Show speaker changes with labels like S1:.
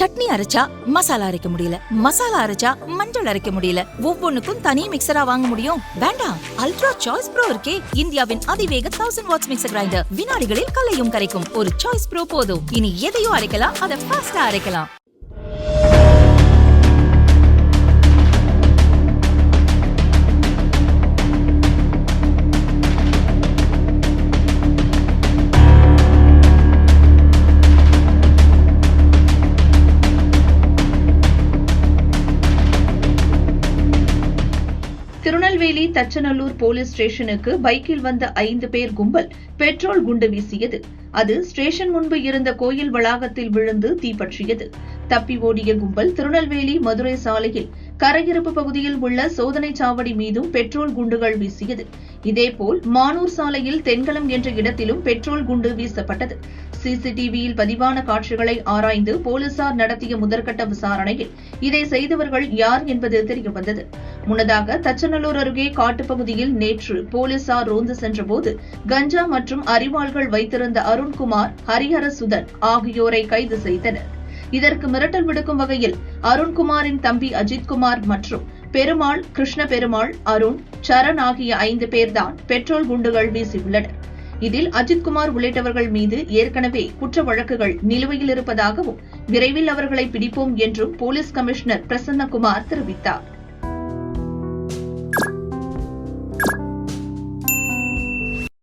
S1: சட்னி அரைச்சா மசாலா அரைக்க முடியல. மசாலா அரைச்சா மஞ்சள் அரைக்க முடியல. ஒவ்வொன்னுக்கும் தனி மிக்சரா வாங்க முடியும். வேண்டாம். அல்ட்ரா சாய்ஸ் ப்ரோ இருக்கே. இந்தியாவின் அதிவேக தௌசண்ட் வாட்ஸ் மிக்சர் கிரைண்டர் வினாடிகளில் கலையும் கரைக்கும். ஒரு சாய்ஸ் ப்ரோ போதும். இனி எதையும் அரைக்கலாம். அதை ஃபாஸ்டா அரைக்கலாம்.
S2: திருநெல்வேலி தச்சநல்லூர் போலீஸ் ஸ்டேஷனுக்கு பைக்கில் வந்த ஐந்து பேர் கும்பல் பெட்ரோல் குண்டு வீசியது. அது ஸ்டேஷன் முன்பு இருந்த கோயில் வளாகத்தில் விழுந்து தீப்பற்றியது. தப்பி ஓடிய கும்பல் திருநெல்வேலி மதுரை சாலையில் கரையிருப்பு பகுதியில் உள்ள சோதனை சாவடி மீதும் பெட்ரோல் குண்டுகள் வீசியது. இதேபோல் மானூர் சாலையில் தென்கலம் என்ற இடத்திலும் பெட்ரோல் குண்டு வீசப்பட்டது. சிசிடிவியில் பதிவான காட்சிகளை ஆராய்ந்து போலீசார் நடத்திய முதற்கட்ட விசாரணையில் இதை செய்தவர்கள் யார் என்பது தெரியவந்தது. முன்னதாக தச்சநல்லூர் அருகே காட்டுப்பகுதியில் நேற்று போலீசார் ரோந்து சென்றபோது கஞ்சா மற்றும் அரிவாள்கள் வைத்திருந்த அருண்குமார் ஹரிஹரசுதன் ஆகியோரை கைது செய்தனர். இதற்கு மிரட்டல் விடுக்கும் வகையில் அருண்குமாரின் தம்பி அஜித்குமார் மற்றும் பெருமாள் கிருஷ்ண பெருமாள் அருண் சரண் ஆகிய ஐந்து பேர்தான் பெட்ரோல் குண்டுகள் வீசியுள்ளனர். இதில் அஜித்குமார் உள்ளிட்டவர்கள் மீது ஏற்கனவே குற்ற வழக்குகள் நிலுவையில் இருப்பதாகவும் விரைவில் அவர்களை பிடிப்போம் என்றும் போலீஸ் கமிஷனர் பிரசன்னகுமார் தெரிவித்தார்.